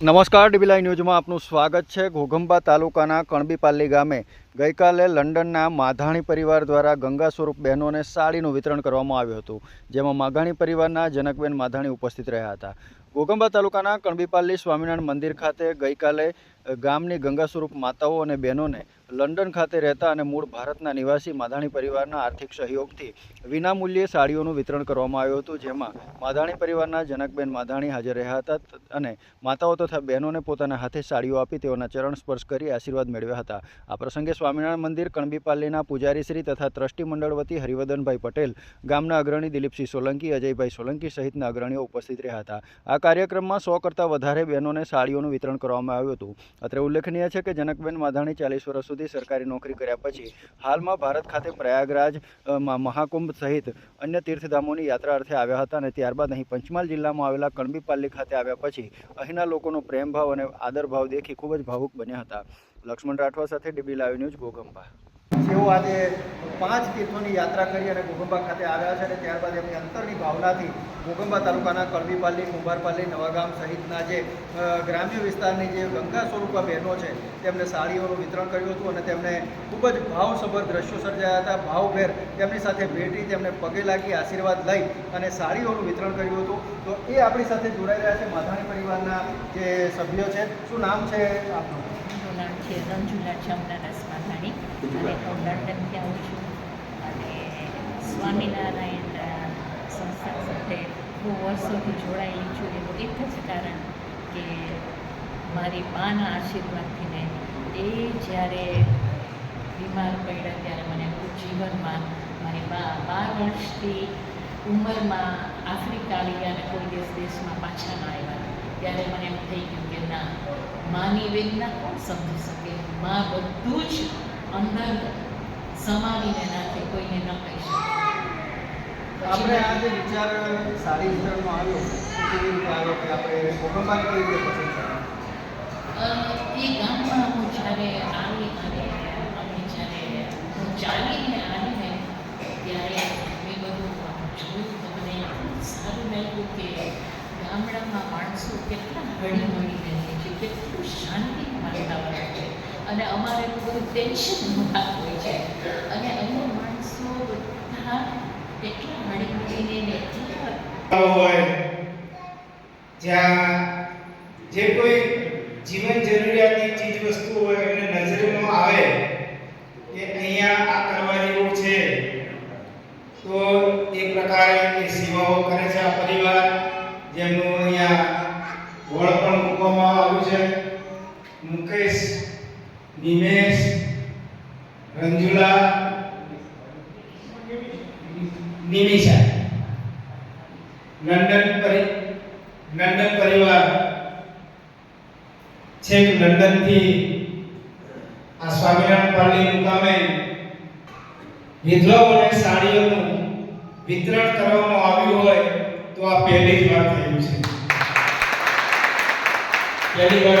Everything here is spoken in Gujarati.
નમસ્કાર ડીબીલાઈ ન્યૂઝમાં આપનું સ્વાગત છે. ઘોઘંબા તાલુકાના કણબીપાલ્લી ગામે ગઈકાલે લંડનના માધાણી પરિવાર દ્વારા ગંગા સ્વરૂપ બહેનોને સાડીનું વિતરણ કરવામાં આવ્યું હતું, જેમાં માઘાણી પરિવારના જનકબેન માધાણી ઉપસ્થિત રહ્યા હતા. ઘોઘંબા તાલુકાના કણબીપાલ્લી સ્વામિનારાયણ મંદિર ખાતે ગઈકાલે ગામની ગંગા સ્વરૂપ માતાઓ અને બહેનોને લંડન ખાતે રહેતા અને મૂળ ભારતના નિવાસી માધાણી પરિવારના આર્થિક સહયોગથી વિનામૂલ્યે સાડીઓનું વિતરણ કરવામાં આવ્યું હતું. જેમાં માધાણી પરિવારના જનકબેન માધાણી હાજર રહ્યા હતા અને માતાઓ તથા બહેનોને પોતાના હાથે સાડીઓ આપી તેઓના ચરણ સ્પર્શ કરી આશીર્વાદ મેળવ્યા હતા. આ પ્રસંગે સ્વામિનારાયણ મંદિર કણબીપાલ્લીના પૂજારી શ્રી તથા ટ્રસ્ટી મંડળ વતી હરિવદનભાઈ પટેલ, ગામના અગ્રણી દિલીપસિંહ સોલંકી, અજયભાઈ સોલંકી સહિતના અગ્રણીઓ ઉપસ્થિત રહ્યા હતા. આ કાર્યક્રમમાં સો કરતાં વધારે બહેનોને સાડીઓનું વિતરણ કરવામાં આવ્યું હતું. અત્રે ઉલ્લેખનીય છે કે જનકબેન માધાણી ચાલીસ વર્ષ સુધી સરકારી નોકરી કર્યા પછી હાલમાં ભારત ખાતે પ્રયાગરાજ અ, મહાકુંભ સહિત અન્ય તીર્થધામોની યાત્રા અર્થે આવ્યા હતા અને ત્યારબાદ અહીં પંચમહાલ જિલ્લામાં આવેલા કણબીપાલ્લી ખાતે આવ્યા પછી અહીંના લોકોનો પ્રેમભાવ અને આદરભાવ દેખી ખૂબ જ ભાવુક બન્યા હતા. લક્ષ્મણ રાઠવા સાથે ડીબી લાઈવ ન્યૂઝ ગોગંબા. જેઓ આજે પાંચ તીર્થોની યાત્રા કરી અને ગોગંબા ખાતે આવ્યા છે અને ત્યારબાદ એમની અંતરની ભાવનાથી ગોગંબા તાલુકાના કળવીપાલ્લી કુંભારપાલી નવાગામ સહિતના જે ગ્રામ્ય વિસ્તારની જે ગંગા સ્વરૂપા બહેનો છે, તેમને સાડીઓનું વિતરણ કર્યું હતું અને તેમને ખૂબ જ ભાવસભર દ્રશ્યો સર્જાયા હતા. ભાવભેર તેમની સાથે ભેટી, તેમને પગે લાગી, આશીર્વાદ લઈ અને સાડીઓનું વિતરણ કર્યું હતું. તો એ આપણી સાથે જોડાઈ રહ્યા છે. માધાણી પરિવારના જે સભ્યો છે. શું નામ છે આપનું? નામ છે રંજુલા હું આવું છું અને સ્વામિનારાયણ સંસ્થા સાથે બહુ વર્ષોથી જોડાયેલી છું એનું એક જ કારણ કે મારી માના આશીર્વાદથી ને એ જ્યારે બીમાર પડ્યા ત્યારે મને જીવનમાં મારી બા બાર વર્ષથી ઉંમરમાં આફ્રિકા ગયા અને કોઈ દિવસ દેશમાં પાછા ના આવ્યા ત્યારે મને એમ થઈ ગયું કે ના માની વેદના કોણ સમજી શકે મા બધું જ અંદર સમાવીને નાખે કોઈને ન કહી શકે. આપણે આ જે વિચાર સારી વિચારનો આવ્યો કેવી રીતે આવ્યો કે આપણે ભૂકંપાને કેવી રીતે પસંદ એ ગામમાં હું જ્યારે આવી અને અમે જ્યારે હું ચાલીને આવીને ત્યારે મેં બધું જોયું તો મને સારું લાગ્યું કે ગામડામાં માણસો કેટલા હળી મળીને રહે છે કેટલું શાંતિનું વાતાવરણ છે. અને અમારે બધું ટેન્શન હોય છે. અને અહીંયા માણસો બધા એટલા હળી મળીને એટલા હોય. જ્યાં જે કોઈ જીવન જરૂરિયાતની ચીજ વસ્તુ હોય, એમને નજરમાં આવે કે અહીંયા આ કરવા જેવું છે, તો એ પ્રકારે એ સેવાઓ કરે છે આ પરિવાર, જેમનું અહીંયા વળ પણ મૂકવામાં આવ્યું છે. મુકેશ નિમેશ રંજુલા નિમિષા. લંડન પરિ લંડન પરિવાર. છેક લંડનથી આ સ્વામિનારાયણ પાર્ટી મુકામે વિધવાઓને સાડીઓનું વિતરણ કરવામાં આવ્યું હોય તો આ પહેલી જ વાર થયું છે. પહેલી વાર